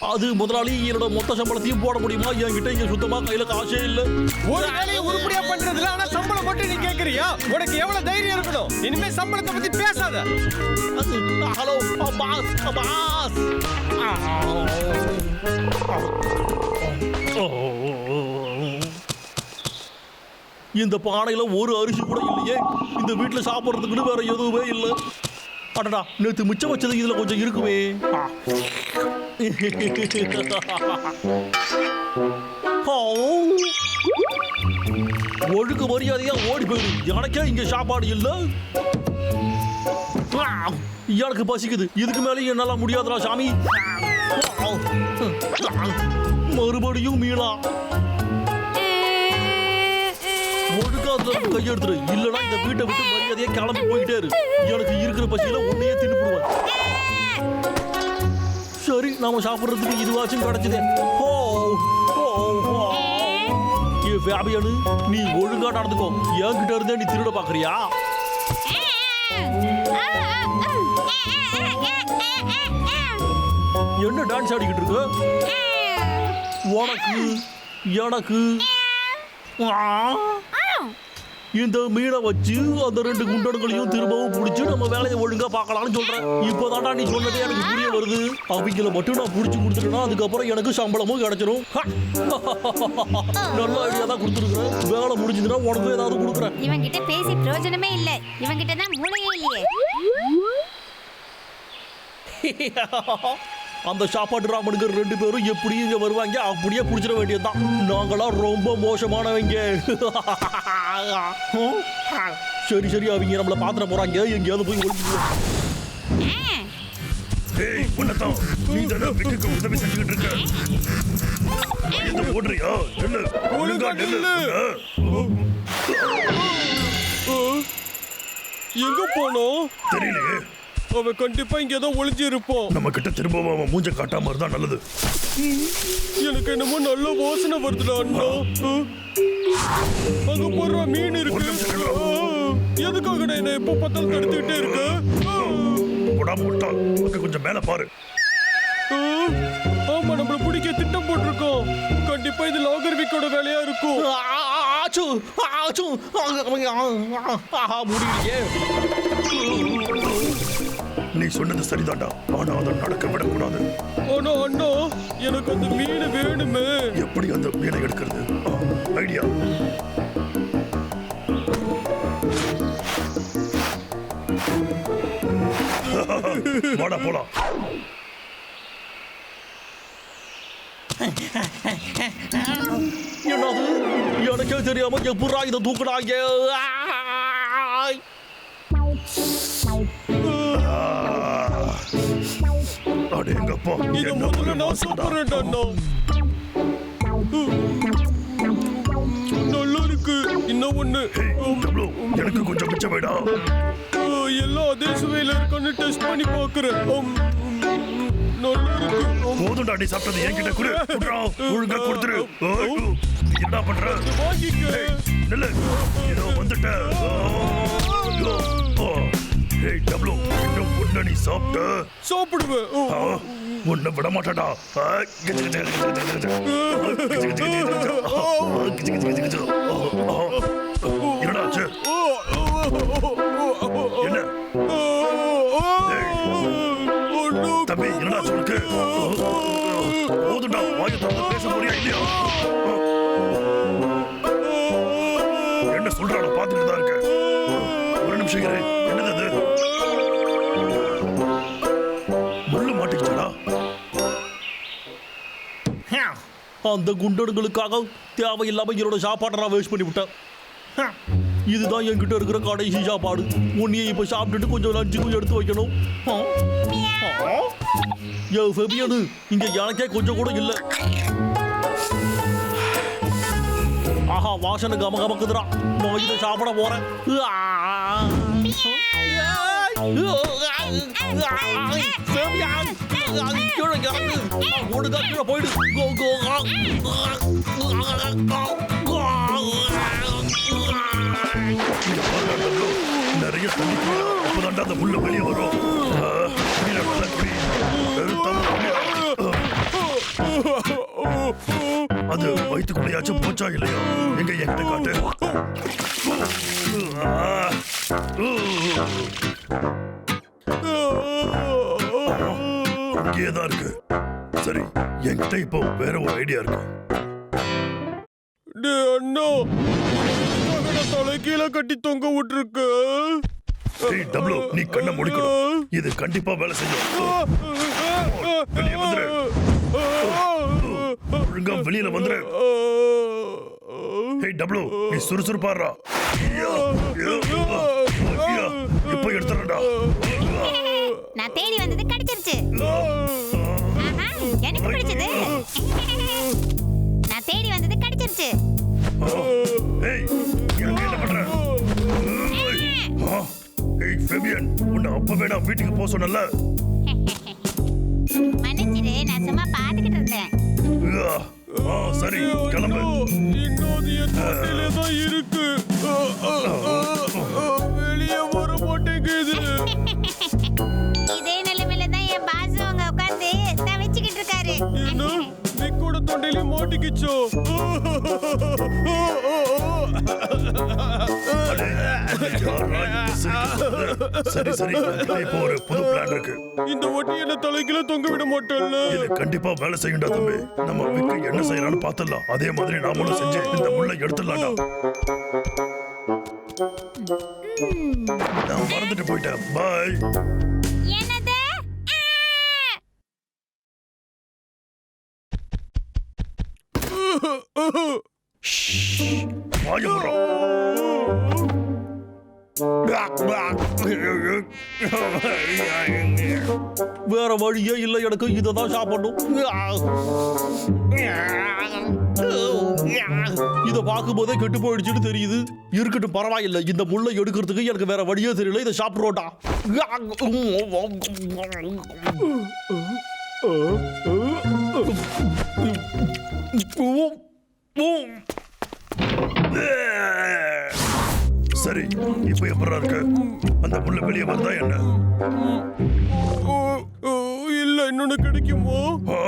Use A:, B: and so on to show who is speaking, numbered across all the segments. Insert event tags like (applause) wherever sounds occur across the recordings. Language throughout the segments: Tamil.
A: அது முதலாளி என்னோட மொத்த சம்பளத்தையும் போட முடியுமா? என்கிட்ட இங்க சுத்தமா கையில காசே இல்ல.
B: ஒரு வேலையை உருப்படியா பண்றதுல ஆனா சம்பளம் மட்டும் நீ கேக்குறியா? உனக்கு எவ்வளவு தைரியம் இருக்கணும் இனிமே சம்பளத்தை பத்தி பேசாத.
A: Hello boss boss. இந்த பானையில ஒரு அரிசி கூட இல்லையே. இந்த வீட்டுல சாப்பிடுறதுக்குன்னு வேற எதுவுமே இல்லை. அடடா நேத்து மிச்சம் வச்சது இதுல கொஞ்சம் இருக்குமே. (laughs) ஆ. மரியாதையா ஓடி போயிடு. எனக்கே இங்க சாப்பாடு இல்ல. ஆ, எனக்கு பசிக்குது. இதுக்கு மேலே என்னால முடியாதுடா சாமி. மறுபடியும் மீளா. ஒழுக்காதுல கையெடுத்துரு. இல்லனா இந்த வீட்டை விட்டு மரியாதையா கிளம்பி போயிட்டே இரு. எனக்கு இருக்கிற பசியில உன்னையே தின்னு போடுவேன் நாம சாப்பிடுறதுக்கு இதுவாச்சும் கிடைச்சதே. ஓ ஓ ஏ ஃபேபியனு நீ ஒழுங்கா நடந்துக்கோ. என்கிட்ட இருந்தே நீ திருட பாக்குறியா என்ன டான்ஸ் ஆடிக்கிட்டு இருக்கு? உனக்கு எனக்கு. ஆ. இந்த மீனை வச்சு அந்த ரெண்டு குண்டன்களையும் திரும்பவும் பிடிச்சி நம்ம வேலையை ஒழுங்கா பார்க்கலாம்னு சொல்றேன். இப்போதான்டா நீ சொன்னதே எனக்கு புரிய வருது. அவங்கள மட்டும் நான் பிடிச்சி கொடுத்துட்டேன்னா அதுக்கப்புறம் எனக்கு சம்பளமும் கிடைச்சிரும்! நல்ல ஐடியா தான் கொடுத்துருக்குறேன். வேலை முடிஞ்சதுன்னா உனக்கும் ஏதாவது கொடுக்குறேன்.
C: இவங்கிட்ட பேசி பிரயோஜனமே இல்ல. இவங்கிட்ட தான் மூளையே இல்லையே. (laughs)
A: அந்த சாப்பாட்டு ராமனுக்கு ரெண்டு பேரும் எப்படி இங்க வருவாங்க? அப்படியே பிடிச்சிட வேண்டியதுதான். நாங்களாம் ரொம்ப மோசமானவங்க. (laughs) சரி சரி அவங்க நம்மள பாத்திர போறாங்க. எங்கேயாவது போய் ஒளிஞ்சுக்குவோம்
D: ஏய் உன்னதான் நீ தானே விக்குக்கு உதவி செஞ்சுக்கிட்டு இருக்க? இந்த ஓடுறியா நில்லு ஒழுங்கா நில்லு.
B: எங்க போனோம்?
D: தெரியலையே.
B: அவன் கண்டிப்பா இங்க ஏதோ ஒளிஞ்சு இருப்போம்
D: நம்ம கிட்ட திரும்பவும் அவன் மூஞ்ச காட்டாம இருந்தா நல்லது
B: எனக்கு என்னமோ நல்ல வாசனை வருதுடா அண்ணா அங்க போடுற மீன் இருக்கு எதுக்காக என்ன எப்ப பார்த்தாலும் தடுத்துக்கிட்டே இருக்க
D: கொஞ்சம் மேல பாரு
B: ஆமா நம்மள பிடிக்க திட்டம் போட்டிருக்கோம் கண்டிப்பா இது லாகர்விக்கோட வேலையா இருக்கும்
A: ஆச்சு ஆச்சு ஆஹா முடியலையே
D: நீ சொன்னது சரிதான்டா ஆனா அதை நடக்க விடக்கூடாது.
B: ஆனா அண்ணா. எனக்கு அந்த மீன் வேணுமே.
D: எப்படி அந்த மீனை எடுக்கிறது? ஐடியா. (laughs) வாடா போலாம்.
A: என்னது? எனக்கே தெரியாம எப்படா இதை தூக்குறாங்க
D: அடேங்கப்பா
B: இத முதல்ல நான். சாப்பிடுறேன்டா அண்ணா. நல்லா இருக்கு. இன்னும் ஒண்ணு.
D: டப்ளு, எனக்கு கொஞ்சம் மிச்சம் வேடா.
B: ஆ, எல்லாம் அதே சுவையில இருக்கான்னு டெஸ்ட் பண்ணி பாக்குறேன். உம், உம், நல்லா இருக்கு. உம்,
D: போதும்டா நீ சாப்பிட்டது என்கிட்ட குடு. குடுறா, ஒழுங்கா கொடுத்துரு. ஏய், நீ என்ன பண்ற?
B: வாங்கிக்க
D: நில்லு. இதோ வந்துட்டேன் ஆ, ஆ. ஏய் டப்ளு இன்னும் ஒண்ணு நீ சாப்பிட்ட?
B: சாப்பிடுவேன்.
D: உன்னை விட மாட்டேடா
B: ஓ.
D: என்ன. தம்பி என்னடா ஆச்சு உனக்கு. போதும்டா வாயை திறந்து பேச போறியா இல்லையா? என்ன சொல்றாடா பாத்துட்டு தான் இருக்க ஒரு நிமிஷம் இரு.
A: அந்த குண்டனுங்களுக்காக தேவையில்லாமல் என்னோட சாப்பாட்டை நான் வேஸ்ட் பண்ணி விட்டேன் இதுதான் என்கிட்ட இருக்கிற கடைசி சாப்பாடு. உன்னையை இப்போ சாப்பிட்டுட்டு கொஞ்சம் லஞ்சுக்கும் எடுத்து வைக்கணும். ஏ ஃபெபியனு இங்கே எனக்கே கொஞ்சம் கூட இல்லை. ஆஹா வாசனை கம கமக்குதுடா நான் இதை சாப்பிட போகிறேன் ஆ. கீழே போயிடு
D: நிறைய தண்ணி குடிடா அந்த முள்ளு வெளியே வரும் அது வயிற்றுக்குள்ளையாச்சும் போச்சா இல்லையா எங்க என்கிட்ட காட்டு ஆ. தான் இருக்கு. சரி என்கிட்ட இப்போ வேற ஒரு ஐடியா இருக்கு.
B: டேய் அண்ணா மகனை தலைகீழ கட்டி தொங்க விட்டுருக்கு.
D: ஏய் டப்ளு நீ கண்ணை முடிக்கணும் இது கண்டிப்பா வேலை செய்யும் வெளியே வந்துரு. ஒழுங்கா வெளியில வந்துரு. ஏய் டப்ளு நீ சுறுசுறுப்பாடுறா. இப்போ எடுத்துறடா
C: நான் தேடி வந்தது கிடைச்சிருச்சு. எனக்கு பிடிச்சது. நான் தேடி வந்தது கிடைச்சிருச்சு.
D: ஏய் நீ அங்க என்ன பண்ற? ஏய், ஆ, ஏய் ஃபெபியன் உன்னை அப்பவே நான் வீட்டுக்கு போக சொன்னல
C: மன்னிச்சிடு நான் சும்மா பார்த்துக்கிட்டு இருந்தேன்.
D: சரி கிளம்பு.
B: இன்னும் என் தான் இருக்கு.
C: இது
D: சிரிக்கிறது? சரி சரி. இப்போ ஒரு புது பிளான் இருக்கு.
B: இந்த ஒட்டி என்ன தலைகீழ தொங்க விட மாட்டேன்ல
D: இது கண்டிப்பா வேலை செய்யும்டா தம்பி. நம்ம விக்கு என்ன செய்யறான்னு பார்த்தலாம் அதே மாதிரி நாமளும் செஞ்சு இந்த முள்ளை எடுத்துடலாம்டா. நான் மறந்துட்டு போயிட்டேன். பாய்
A: வேற வழியே இல்லை எனக்கு. இதை தான் சாப்பிடணும். இதை பார்க்கும்போதே கெட்டு போயிடுச்சுன்னு தெரியுது. இருக்கட்டும் பரவாயில்லை. இந்த முள்ளை எடுக்கிறதுக்கு எனக்கு வேற வழியே தெரியல. இதை சாப்பிட்றோட்டா
D: சரி இப்போ எப்படா இருக்கு? அந்த முள்ள வெளியே வந்தா என்ன?
B: ஓ, ஓ, இல்ல இன்னொன்னு கிடைக்குமோ?
D: ஆ?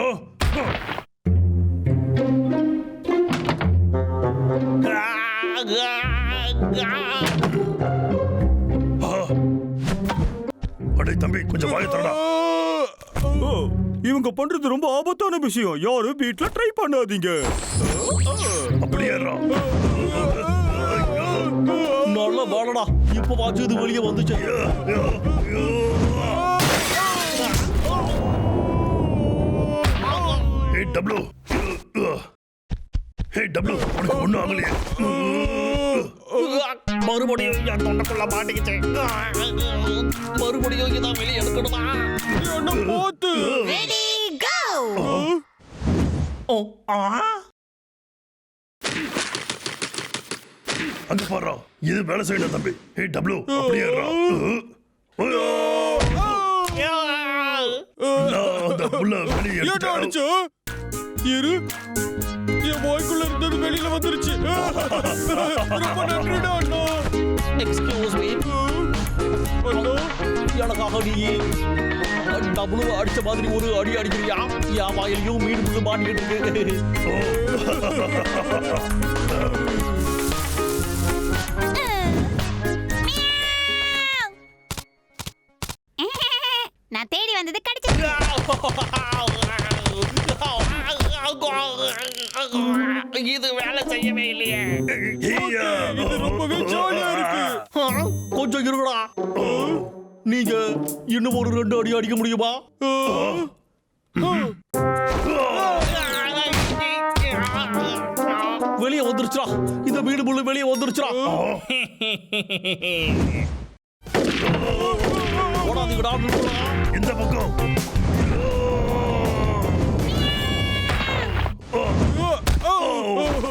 D: ஆ. அடே தம்பி கொஞ்சம் வாயை தரடா
B: ஓ, இவங்க பண்றது ரொம்ப ஆபத்தான விஷயம். யாரும் வீட்ல ட்ரை பண்ணாதீங்க.
D: அப்படியேறா
A: நல்ல வேலைடா இப்போ வாச்சு இது வெளியே வந்துச்சு.
D: ஹே டப்ளு ஹே டப்ளு உனக்கு ஒண்ணும் ஆகலையே.
A: மறுபடியும் என் தொண்டைக்குள்ள மாட்டிக்கிச்சு. மறுபடியும் இதான் வெளியே எடுக்கணுமா?
B: என்ன போத்து
A: ஓ ஆ
D: அங்க பாடுறா இது வேலை செய்யணும் தம்பி. ஹே டப்ளு அப்படியேறா நான் அந்த புள்ள வெளியே
B: ஏன்டா அடிச்ச? இரு. என் வாய்க்குள்ள இருந்தது வெளியில வந்துருச்சு. (laughs) ரொம்ப நன்றிடா அண்ணா.
A: எக்ஸ்கியூஸ் மீ
B: அண்ணா.
A: அழகாக நீயே. டபுள் அடிச்ச மாதிரி ஒரு அடி அடிக்கிறியா? என் வாயிலையும் மீன் முள்ளு மாட்டிக்கிட்டு இருக்கு ரெண்டு அடி அடிக்க முடியுமா? வெளியே வந்துருச்சுடா. இந்த மீன் முள்ளு வெளியே வந்துருச்சுடா. ஓடாதீங்கடா.
D: இந்த பக்கம்.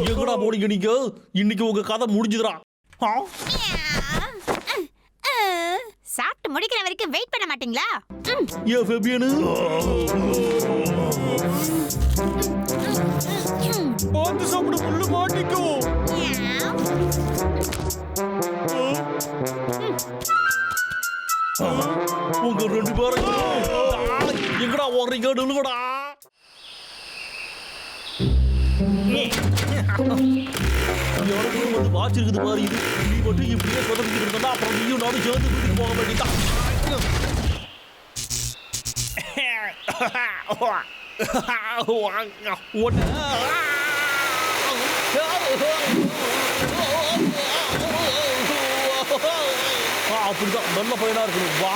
A: எங்கடா போனீங்க நீங்க? இன்னைக்கு உங்க கதை முடிஞ்சுதுடா. ஆ?
C: சாப்பிட்டு முடிக்கிற வரைக்கும் வெயிட் பண்ண மாட்டீங்களா? ம்,
A: ஏன் ஃபெபியனு
B: பார்த்து சாப்பிட முள்ளு மாட்டிக்கும்.
A: உங்க ரெண்டு பேரும் எங்கடா ஓடுறீங்க? நில்லுங்கடா. எனக்கு வந்து வாட்ச் இருக்குது பாரு. இது நீ மட்டும் இப்படியே சொதப்பிட்டு இருந்தா அப்புறம் நீயும் நானும் சேர்ந்து வீட்டுக்கு போக வேண்டியதான் அப்படிதான். நல்ல பையனா இருக்கணும். வா.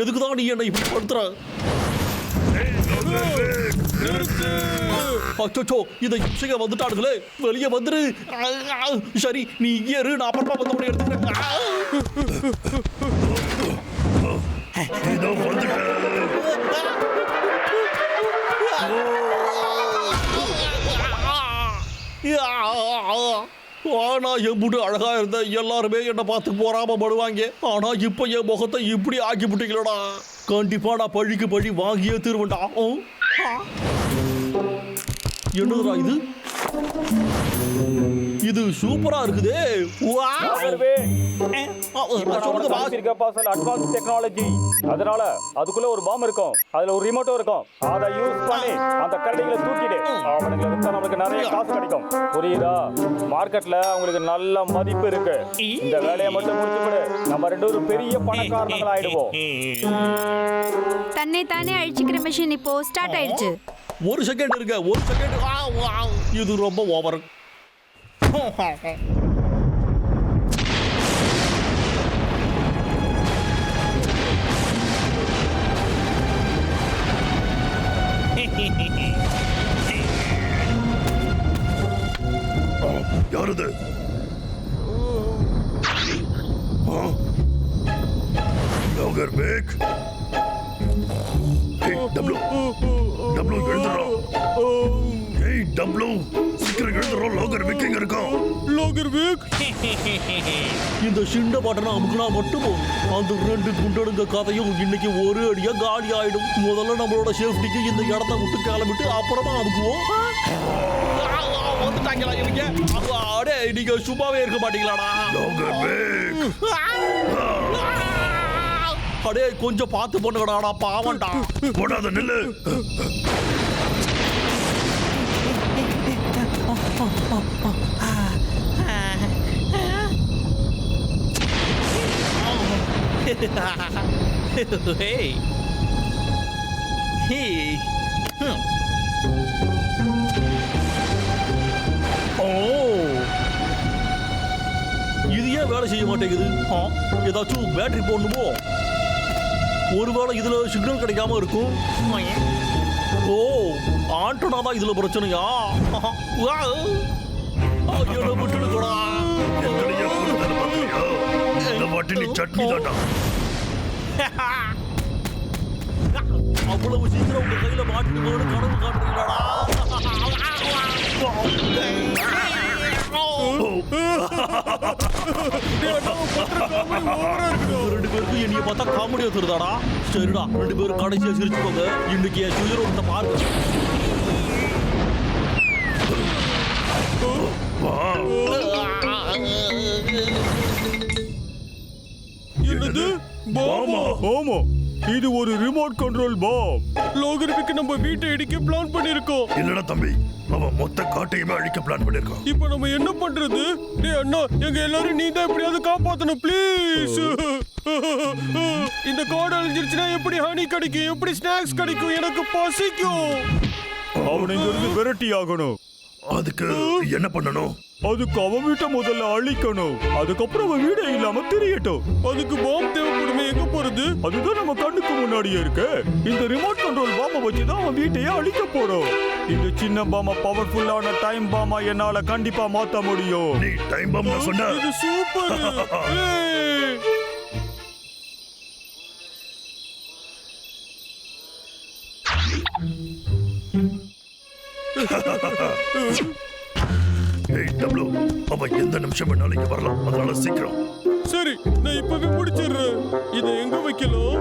A: எதுக்கு தான் நீ என்னை இப்படி படுத்துற? அச்சோ இதை இச்சைய வந்துட்டானுங்களே. வெளியே வந்துரு. சரி நீ இங்கே இரு. நான் அப்புறமா வந்து உன்னை எடுத்துக்கிறேன். ஆனா எப்படி அழகா இருந்த எல்லாருமே என்னை பார்த்து போறாம படுவாங்க. ஆனா இப்ப என் முகத்தை இப்படி ஆக்கி விட்டீங்களடா கண்டிப்பா நான் பழிக்கு பழி வாங்கியே திருவண்டா என்னதுடா இது? இது சூப்பரா இருக்குதே.
E: அட்வான்ஸ் டெக்னாலஜி அதனால அதுக்குள்ள ஒரு பாம் இருக்கும். அதுல ஒரு ரிமோட்டும் இருக்கும். அதை யூஸ் பண்ணி அந்த கரடிகளை தூக்கிடு அவனுங்களை வித்தா நமக்கு நிறைய காசு கிடைக்கும். புரியுதா? மார்க்கெட்ல அவங்களுக்கு நல்ல மதிப்பு இருக்கு. இந்த வேலையை மட்டும் முடிச்சு விடு நம்ம ரெண்டு பேரும் பெரிய பணக்காரங்கள் ஆயிடுவோம்
F: தன்னை தானே அழிச்சுக்கிற மிஷின் இப்போ ஸ்டார்ட் ஆயிடுச்சு.
A: ஒரு செகண்ட் இருக்க ஒரு செகண்ட் இது ரொம்ப ஓவர்
D: யாரது? லோகர் பேக்? ஏய் டப்ளு. டப்ளு எழுந்துறோம் ஏய் டப்ளு. சீக்கிரம் எழுந்துறோம் லோகர் பேக் எங்க இருக்கான்
B: லோகர் வீக்
A: இந்த சின்ன பட்டனை அமுக்குனா மட்டும். அந்த ரெண்டு குண்டடுங்க கதையும் இன்னைக்கு ஒரு அடியா காலி ஆயிடும். முதல்ல நம்மளோட சேஃப்டிக்கு இந்த இடத்த விட்டு கிளம்பிட்டு அப்புறமா அமுக்குவோம். வந்துட்டாங்களா இவங்க? அடே நீங்க சும்மாவே இருக்க மாட்டீங்களாடா?
D: லோகர் பேக்
A: அடே கொஞ்சம் பார்த்து பண்ணுங்கடாடா பாவம்டா
D: போடாத நில்லு
A: hey. Hey. Hmm. ஓ இது ஏன் வேலை செய்ய மாட்டேங்குது ஏதாச்சும் பேட்டரி போடணுமோ ஒருவேளை இதுல சிக்னல் கிடைக்காம இருக்கும் ஓ ஆண்டனா தான் இதுல பிரச்சனையா வா. ஆ, என்னை விட்டுடுங்கடா.
D: எங்களையே கொடுத்தது பார்க்கலையா இந்த வாட்டி நீ சட்னி தாண்டா
A: அவ்வளவு சீக்கிரம் உங்க கையில மாட்டிடுவோம்னு கனவு காட்டுறீங்களாடா ரெண்டு பேருக்கும் என்னைய பார்த்தா காமெடி வந்துருதாடா சரிடா ரெண்டு பேரும் கடைசியா சிரிச்சுக்கோங்க இன்னைக்கு என் சுயர் ஒருத்த பாருங்க
B: என்னது? பாமா. ஆமா இது ஒரு ரிமோட் கண்ட்ரோல் பாம் லோகர் வீக் நம்ம வீட்டை இடிக்க பிளான் பண்ணிருக்கோம்.
D: இல்லடா தம்பி அவன் மொத்த காட்டையுமே அழிக்க பிளான் பண்ணிருக்கான்.
B: இப்போ நம்ம என்ன பண்றது? டேய் அண்ணா எங்க எல்லாரும் நீ தான் எப்படியாவது காப்பாத்தணும் ப்ளீஸ் இந்த காடு அழிஞ்சிருச்சுன்னா எப்படி ஹனி கிடைக்கும்? எப்படி ஸ்நாக்ஸ் கிடைக்கும்? எனக்கு பசிக்கும். அவனை இங்கிருந்து விரட்டி ஆகணும்
D: அதுக்கு என்ன பண்ணணும்?
B: அதுக்கு அவன் வீட்டை முதல்ல அழிக்கணும். அதுக்கப்புறம் அவன் வீடே இல்லாம தெரியட்டும். அதுக்கு பாம் தேவைப்படுமே எங்க போறது? அதுதான் நம்ம கண்ணுக்கு முன்னாடியே இருக்கு. இந்த ரிமோட் கண்ட்ரோல் பாம்பை வச்சு தான் அவன் வீட்டையே அழிக்க போறோம். இந்த சின்ன பாம பவர்ஃபுல்லான டைம் பாமா என்னால கண்டிப்பா மாத்த முடியும்.
D: நீ டைம் பாம் சொன்ன.
B: இது சூப்பர் (laughs)
D: டப்ளு அவன் எந்த நிமிஷம் வேணாலும் இங்க வரலாம். அதனால சீக்கிரம்.
B: சரி நான் இப்பவே முடிச்சிடுறேன். இதை எங்க வைக்கலாம்?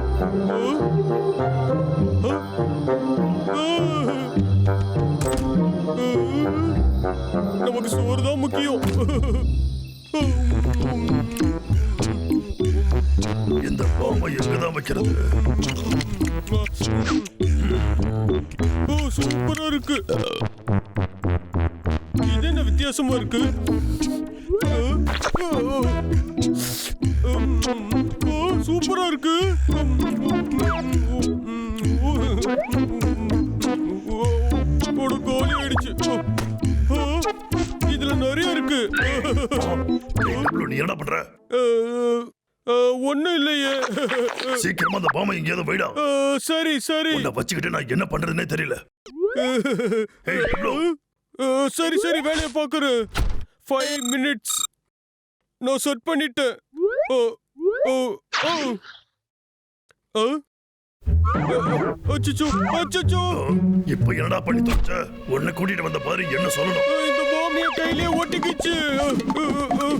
B: நமக்கு சோறு தான் முக்கியம்.
D: இந்த பாம்பை எங்கதான் வைக்கிறது.
B: சூப்பரா இருக்கு. இது என்ன வித்தியாசமா இருக்கு? சூப்பரா இருக்கு. ஒரு கோழி ஆயிடுச்சு. இதுல நிறைய இருக்கு.
D: நீ என்ன பண்ற?
B: ஒன்னும் இல்லையே.
D: சீக்கிரமா அந்த பாம்பை எங்கேயாவது வைடா.
B: சரி சரி.
D: உன்னை வச்சுக்கிட்டு நான் என்ன பண்றதுன்னே தெரியல.
B: சரி சரி வேலையை பார்க்குறேன் ஃபைவ் மினிட்ஸ் நான் செட் பண்ணிட்டேன். ஓ ஓ ஓ? அச்சச்சோ அச்சச்சோ.
D: இப்ப என்னடா பண்ணி தொலைச்ச? உன்னை கூட்டிட்டு வந்த பாரு என்ன சொல்லணும்?
B: இந்த பாம்பிய கையிலே ஒட்டிக்கிச்சு.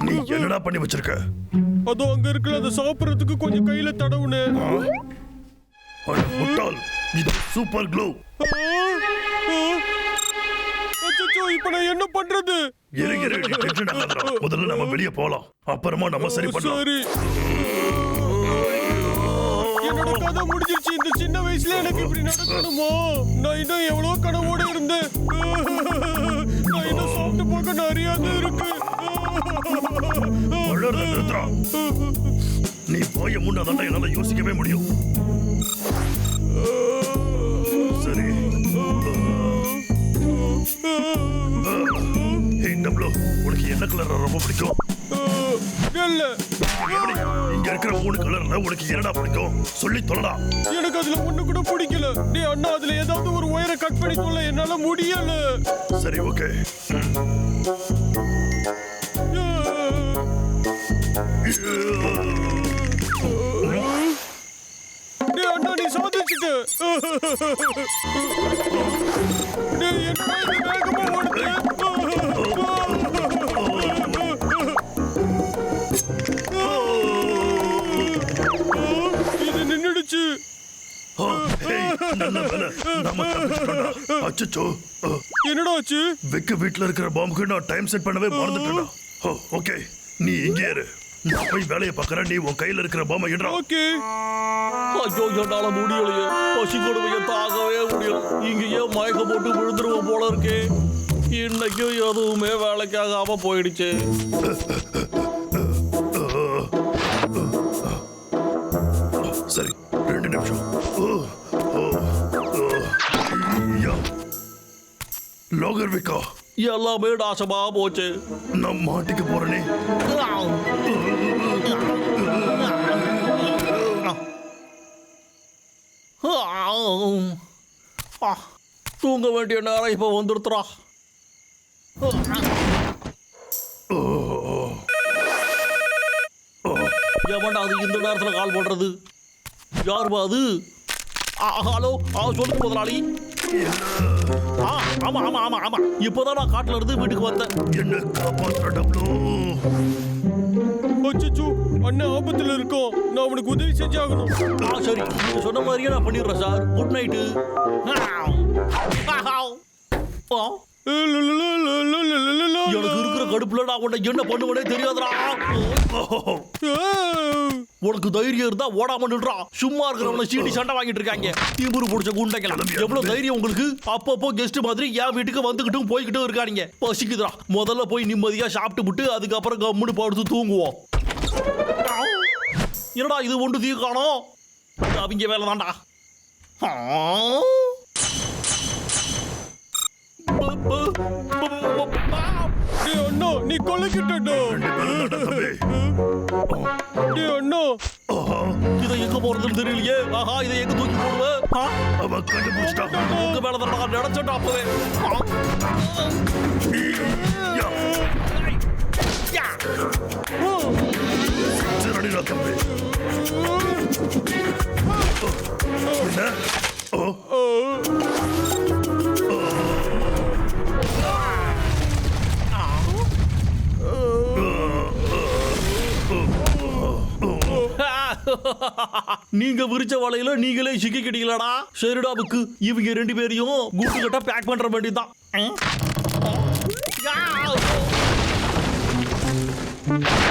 D: நீ என்னடா பண்ணி வச்சிருக்க?
B: அதோ அங்க இருக்கிற அதை சாப்பிடறதுக்கு கொஞ்சம் கையில தடவுனேன்
D: அட முட்டாள் இது சூப்பர் க்ளூ
B: அச்சச்சோ இப்போ நான் என்ன பண்றது?
D: இரு இரு டென்ஷன் ஆகாதடா. முதல்ல நம்ம வெளிய போலாம். அப்புறமா நம்ம சரி பண்ணலாம்.
B: சரி. என்னோட கதை முடிஞ்சிருச்சு. இந்த சின்ன வயசுல எனக்கு இப்படி நடக்கணுமா? நான் இன்னும் எவ்வளவு கனவோட இருந்தேன்.
D: நீ போய முன்னதான் என்னால யோசிக்கவே முடியும். சரி. டப்ளு உனக்கு என்ன கலர் ரொம்ப பிடிக்கும்? இங்க இருக்கிற மூணு கலர்ல உனக்கு என்னடா பிடிக்கும்? சொல்லி தொலைடா.
B: எனக்கு அதுல ஒண்ணு கூட பிடிக்கல. நீ அண்ணா அதுல ஏதாவது ஒரு ஒயரை கட் பண்ணி சொல்ல என்னால முடியல.
D: சரி ஓகே
B: அண்ணா நீ சாதிச்சுட்ட என்னடா இது ஆச்சு?
D: விக்கு வீட்ல இருக்கிற பாம்புக்கு நான் டைம் செட் பண்ணவே மறந்துட்டேன்டா. ஓ ஓகே நீ இங்கே இரு. நான் போய் வேலையை பார்க்கறேன். நீ உன் கையில இருக்கிற பாம்பை இடா
B: ஓகே.
A: ஐயோ என்னால முடியலையே. பசி கொடுமையை தாங்கவே முடியல. இங்கேயே மயக்க போட்டு விழுந்துருவோம் போல இருக்கே. இன்னைக்கும் எதுவுமே வேலைக்காகாம போயிடுச்சு.
D: சரி ரெண்டு நிமிஷம். லோகர் விக்கா
A: எல்லாமே நாசமா போச்சு.
D: நான் மாட்டிக்க போறேனே.
A: தூங்க வேண்டிய நேரம் இப்ப வந்துருத்துறா எவன்டா அது இந்த நேரத்துல கால் பண்றது? யாருப்பா அது? ஹலோ சொல்லுங்க முதலாளி. ஆ ஆமா ஆமா ஆமா ஆமா. இப்போதான் நான் காட்டுல இருந்து வீட்டுக்கு வந்தேன்.
D: என்ன காப்பாற்ற டப்ளோ
B: அச்சச்சோ அண்ணன் ஆபத்துல இருக்கோம். நான் அவனுக்கு உதவி செஞ்சாகணும்.
A: ஆ சரி. நீங்க சொன்ன மாதிரியே நான் பண்ணிடுறேன் சார். குட் நைட்டு எனக்கு இருக்கிற கடுப்புல நான் உன்னை என்ன பண்ணுவனே தெரியாதுடா. உனக்கு தைரியம் இருந்தா ஓடாம நின்றா சும்மா இருக்கிறவன சீட்டி சண்டை வாங்கிட்டு இருக்காங்க. தீம்புரு பிடிச்ச குண்டைங்களா எவ்வளவு தைரியம் உங்களுக்கு? அப்பப்போ கெஸ்ட் மாதிரி என் வீட்டுக்கு வந்துகிட்டும் போய்கிட்டும் இருக்காங்க பசிக்குதுடா. முதல்ல போய் நிம்மதியா சாப்பிட்டு விட்டு அதுக்கப்புறம் கம்முன்னு படுத்து தூங்குவோம். என்னடா இது ஒன்று தீ காணோம்? அவங்க வேலை தான்டா.
B: டேய் அண்ணா நீ
D: தம்பி
B: டேய் அண்ணா.
A: இதை எங்க போறதுன்னு தெரியலையே? ஆஹா இதை எங்க தூக்கி போடுவேன்
D: அவன் கண்டுபிடிச்சிட்டான்
A: உங்க மேல தான் நான் அப்பவே.
D: தம்பி
A: நீங்க விரிச்ச வலையில நீங்களே சிக்கிக்கிட்டீங்களாடா? சரிடா புக்கு. இவங்க ரெண்டு பேரையும் கூட்டு கட்ட பேக் பண்ற வேண்டியதுதான். Yeah!